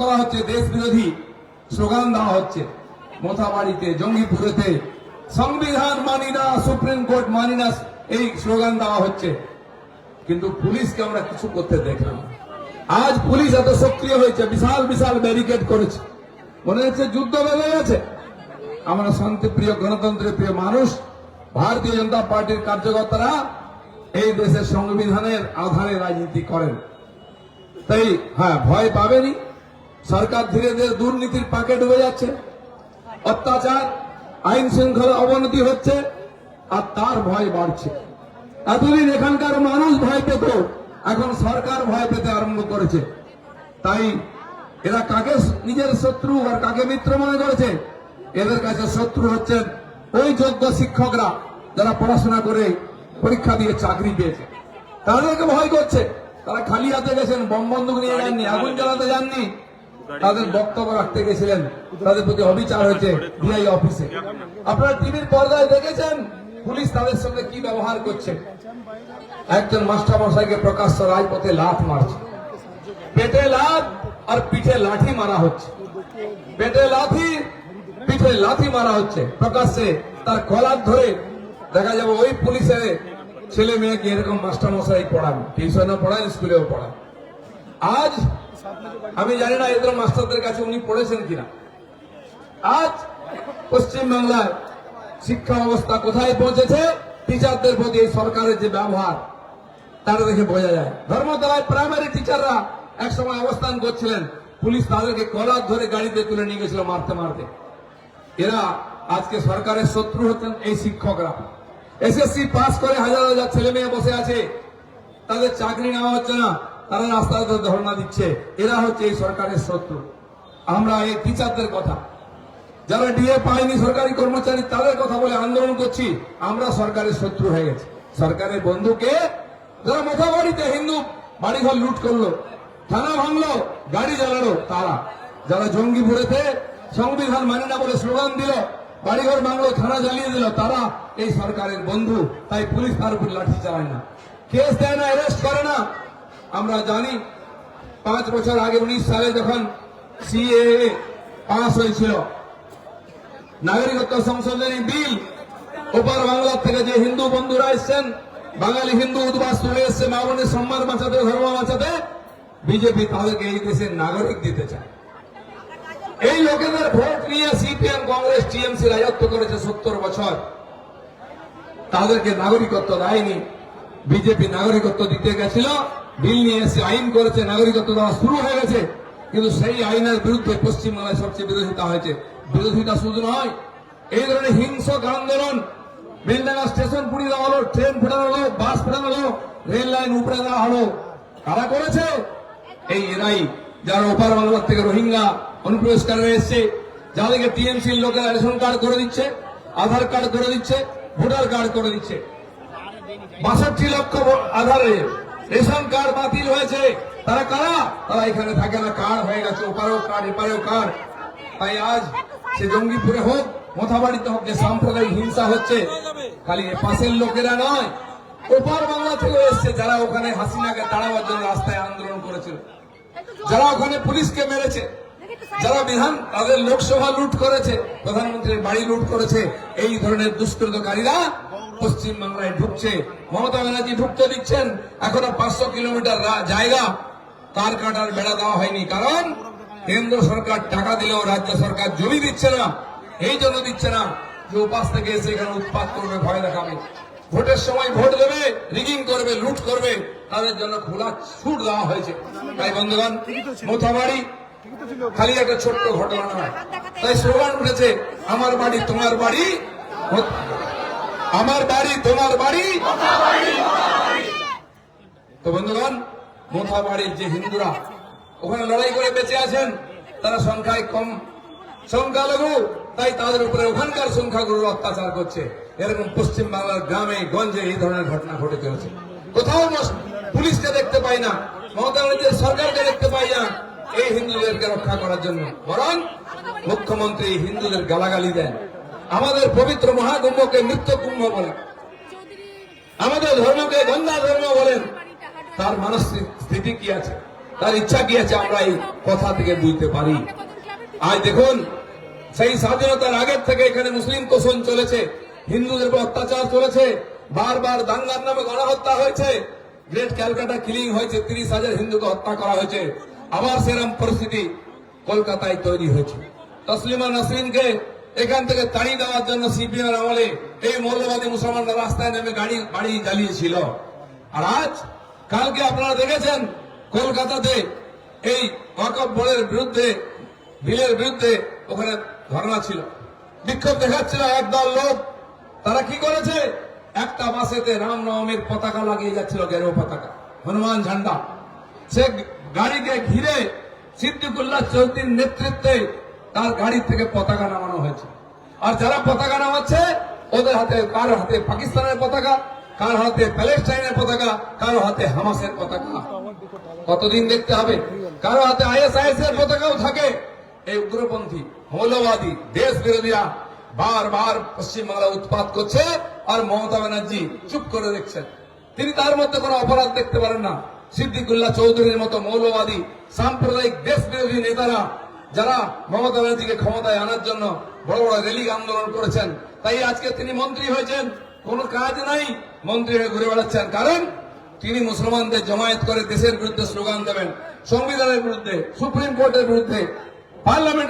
করা হচ্ছে দেশ বিরোধী স্লোগান দেওয়া হচ্ছে। মোথাবাড়িতে জঙ্গিপুরেতে, সংবিধান মানি না, সুপ্রিম কোর্ট মানি না, এই স্লোগান দেওয়া হচ্ছে। কিন্তু পুলিশকে আমরা কিছু করতে দেখলাম আজ পুলিশ এত সক্রিয় হয়েছে, বিশাল বিশাল ব্যারিকেড করেছে। মনে হচ্ছে যুদ্ধ বেড়ে গেছে। আমরা শান্তিপ্রিয়, গণতন্ত্রের প্রিয় মানুষ, ভারতীয় জনতা পার্টির কার্যকর্তারা এই দেশের সংবিধানের আধারে রাজনীতি করেন। তাই হ্যাঁ ভয় পাবেনি সরকার ধীরে ধীরে দুর্নীতির পাকে ডুবে যাচ্ছে। অত্যাচার, আইন শৃঙ্খলা অবনতি হচ্ছে আর তার ভয় বাড়ছে। এতদিন এখানকার মানুষ ভয় পেত, এখন সরকার ভয় পেতে আরম্ভ করেছে। তাই এরা কাকে নিজের শত্রু আর কাকে মিত্র মনে করেছে? এদের কাছে শত্রু হচ্ছেন ওই যোগ্য শিক্ষকরা যারা পড়াশোনা করে পরীক্ষা দিয়ে চাকরি পেয়েছে। তাদেরকে ভয় করছে। তারা খালি হাতে গেছেন, বম নিয়ে যাননি, আগুন জ্বালাতে যাননি। তাদের বক্তব্য রাখতে গেছিলেন। তাদের প্রতি অবিচার হয়েছে ডিআই অফিসে আপনারা টিভির পর্দায় দেখেছেন পুলিশ তাদের সঙ্গে কি ব্যবহার করছে। একজন মাস্টার মশাইকে প্রকাশ্য রাজপথে লাথ মারছে। পেটে লাথ আর পিঠে লাঠি মারা হচ্ছে। পেটে লাথি পিঠে লাথি মারা হচ্ছে। প্রকাশ্যে তার কলার ধরে দেখা যাবে ওই পুলিশের ছেলে মেয়েকে এরকম মাস্টার মশাই পড়ান। টিউশনও পড়ান স্কুলেও পড়ান আজ আমি জানি না এদের মাস্টারদের কাছে উনি পড়েছেন কিনা। আজ পশ্চিমবাংলায় শিক্ষা অবস্থা কোথায় পৌঁছেছে? টিচারদের প্রতি এই সরকারের যে ব্যবহার, তারা দেখে বোঝা যায়। ধর্মতলায় প্রাইমারি টিচাররা এক সময় অবস্থান করছিলেন। পুলিশ তাদেরকে কলার ধরে গাড়িতে তুলে নিয়ে গেছিল মারতে মারতে। এরা আজকে সরকারের শত্রু হচ্ছেন এই শিক্ষকরা। এসএসসি পাস করে হাজার হাজার ছেলে মেয়ে বসে আছে। তাদের চাকরি নেওয়া হচ্ছে না। তারা রাস্তায় তো ধর্ণা দিচ্ছে। এরা হচ্ছে এই সরকারের শত্রু। আমরা এই টিচারদের কথা। যারা ডিএ পায়নি সরকারি কর্মচারী, তাদের কথা বলে আন্দোলন করছি। আমরা সরকারের শত্রু হয়ে গেছি। সরকারের বন্ধুকে যারা মোথাবাড়িতে হিন্দু বাড়িঘর লুট করল, থানা ভাঙলো, গাড়ি জ্বালালো তারা। যারা জঙ্গিপুরেতে সংবিধান মানে না বলে স্লোগান দিল, বাড়িঘর ভাঙলো, থানা জ্বালিয়ে দিল, তারা এই সরকারের বন্ধু। তাই পুলিশ তার উপর লাঠি চালায় না। কেস দেয় না অ্যারেস্ট করে না। আমরা জানি পাঁচ বছর আগে উনিশ সালে যখন সিএ পাস হয়েছিল, নাগরিকত্ব সংশোধনী বিল ওপার বাংলা থেকে যে হিন্দু বন্ধুরা এসছেন, বাঙালি হিন্দু উদ্বাস তুলে এসছে, মা বোনের সম্মান বাঁচাতে, ধর্ম বাঁচাতে, বিজেপি তাদেরকে এই দেশের নাগরিক দিতে চায়। এই লোকেদের ভোট নিয়ে সিপিএম, কংগ্রেস, টিএমসি রাজত্ব করেছে সত্তর বছর। তাদেরকে নাগরিকত্ব দেয়নি, বিজেপি নাগরিকত্ব দিতে গেছিল। বিল নিয়ে এসে আইন করেছে নাগরিকত্ব দেওয়া শুরু হয়ে গেছে। কিন্তু সেই আইনের বিরুদ্ধে পশ্চিমবাংলায় সবচেয়ে বিরোধিতা হয়েছে। বিরোধিতা শুধু নয়, এই ধরনের হিংসক আন্দোলন বেলডাঙ্গা স্টেশন পুড়িয়ে দেওয়া হলো, ট্রেন ফেরানো হলো, বাস ফেরানো হলো, রেল লাইন উপরে দেওয়া হলো। কারা করেছে? এই এরাই, যারা ওপার বাংলার থেকে রোহিঙ্গা অনুপ্রবেশকারী এসছে, যাদেরকে টিএমসির লোকেরা রেশন কার্ড করে দিচ্ছে, আধার কার্ড করে দিচ্ছে, ভোটার কার্ড করে দিচ্ছে। বাষট্টি লক্ষ আধারে রেশন কার্ড বাতিল হয়েছে। তারা কারা? তারা এখানে থাকে না। কার্ড হয়ে গেছে? ওপারেও কার্ড এপারেও কার্ড তাই আজ সে জঙ্গিপুরে হোক, মোথাবাড়িতে হোক, যে সাম্প্রদায়িক হিংসা হচ্ছে, খালি পাশের লোকেরা নয়, ওপার বাংলা থেকে এসছে যারা ওখানে হাসিনাকে তাড়াবার জন্য রাস্তায় আন্দোলন করেছিল। যারা ওখানে পুলিশকে মেরেছে, যারা বিধান, তাদের লোকসভা লুট করেছে, প্রধানমন্ত্রীর বাড়ি লুট করেছে, এই ধরনের দুষ্কৃতকারীরা পশ্চিম বাংলায় ঢুকছে। মমতা ব্যানার্জি ঢুকতে দিচ্ছেন। এখনও পাঁচশো কিলোমিটার জায়গা। তার কাটার বেড়া দেওয়া হয়নি। কারণ কেন্দ্র সরকার টাকা দিলেও রাজ্য সরকার জমি দিচ্ছে না। এই জন্য দিচ্ছে না যে উপাস থেকে এসে এখানে উৎপাত করবে, ভয় দেখাবে। ভোটের সময় ভোট দেবে, রিগিং করবে, লুট করবে। তাদের জন্য খোলা ছুট দেওয়া হয়েছে। তাই বন্ধুগণ, মোথাবাড়ি খালি একটা ছোট্ট ঘটনা নয়। তাই স্লোগান উঠেছে, আমার বাড়ি, তোমার বাড়ি আমার বাড়ি, তোমার বাড়ি? তো বন্ধুগণ মোথাবাড়ির যে হিন্দুরা, ওখানে লড়াই করে বেঁচে আছেন, তারা সংখ্যায় কম সংখ্যালঘু, তাই তাদের উপরে ওখানকার সংখ্যাগুরু অত্যাচার করছে। এরকম পশ্চিম বাংলার গ্রামে, গঞ্জে এই ধরনের ঘটনা ঘটে চলেছে। কোথাও পুলিশকে দেখতে পাই না, মমতা ব্যানার্জির সরকারকে দেখতে পাই না, এই হিন্দুদেরকে রক্ষা করার জন্য। বরং মুখ্যমন্ত্রী হিন্দুদের গালাগালি দেন। আমাদের পবিত্র মহাকুম্ভকে মৃত্যু কুম্ভ বলেন। আমাদের ধর্মকে গঙ্গা ধর্ম বলেন। তার মানসিক স্থিতি কি আছে? তার ইচ্ছা কি আছে আমরা এই কথা থেকে বুঝতে পারি? আজ দেখুন, সেই স্বাধীনতার আগের থেকে এখানে মুসলিম তোষণ চলেছে, হিন্দুদের উপর অত্যাচার চলেছে, বারবার দাঙ্গার নামে গণহত্যা হয়েছে, গ্রেট ক্যালকাটা কিলিং হয়েছে, তিরিশ হাজার হিন্দুকে হত্যা করা হয়েছে, আবার সেরকম পরিস্থিতি কলকাতায় তৈরি হয়েছে। তসলিমা নাসরিনকে এখান থেকে তাড়িয়ে দেওয়ার জন্য সিপিএম এর আমলে এই মৌলবাদী মুসলমানরা রাস্তায় নেমে গাড়ি, বাড়ি জ্বালিয়েছিল। আর আজ, কালকে আপনারা দেখেছেন, কলকাতাতে এই ওয়াকফ বোর্ডের বিরুদ্ধে, বিলের বিরুদ্ধে ওখানে ধর্ণা ছিল। বিক্ষোভ দেখাচ্ছিল একদল লোক। তারা কি করেছে? একটা বাসেতে রামনবমীর পতাকা লাগিয়ে যাচ্ছিল গেরো পতাকা, হনুমান ঝান্ডা। সে গাড়িকে ঘিরে সিদ্দিকুল্লাহ চৌধুরীর নেতৃত্বে তার গাড়ি থেকে পতাকা নামানো হয়েছে। আর যারা পতাকা নামাচ্ছে, ওদের হাতে, কার হাতে পাকিস্তানের পতাকা, কার হাতে প্যালেস্টাইনের পতাকা, কারও হাতে হামাসের পতাকা। কতদিন দেখতে হবে? কারও হাতে আইএসআইএস এর পতাকাও থাকে। এই উগ্রপন্থী, মৌলবাদী দেশ বিরোধীরা বারবার পশ্চিমবাংলা উৎপাত করছে আর মমতা ব্যানার্জি চুপ করে দেখছেন। তিনি তার মধ্যে কোনো অপরাধ দেখতে পারেন না। সিদ্দিকুল্লাহ চৌধুরীর মতো মৌলবাদী, সাম্প্রদায়িক দেশ বিরোধী নেতারা যারা মমতা ব্যানার্জিকে ক্ষমতায় আনার জন্য বড় বড় রেলি আন্দোলন করেছেন, তাই আজকে তিনি মন্ত্রী হয়েছেন। কোনো কাজ নাই, মন্ত্রী হয়ে ঘুরে বেড়াচ্ছেন। কারণ তিনি মুসলমানদের জমায়েত করে দেশের বিরুদ্ধে স্লোগান দেবেন, সংবিধানের বিরুদ্ধে, সুপ্রিম কোর্টের বিরুদ্ধে পার্লামেন্ট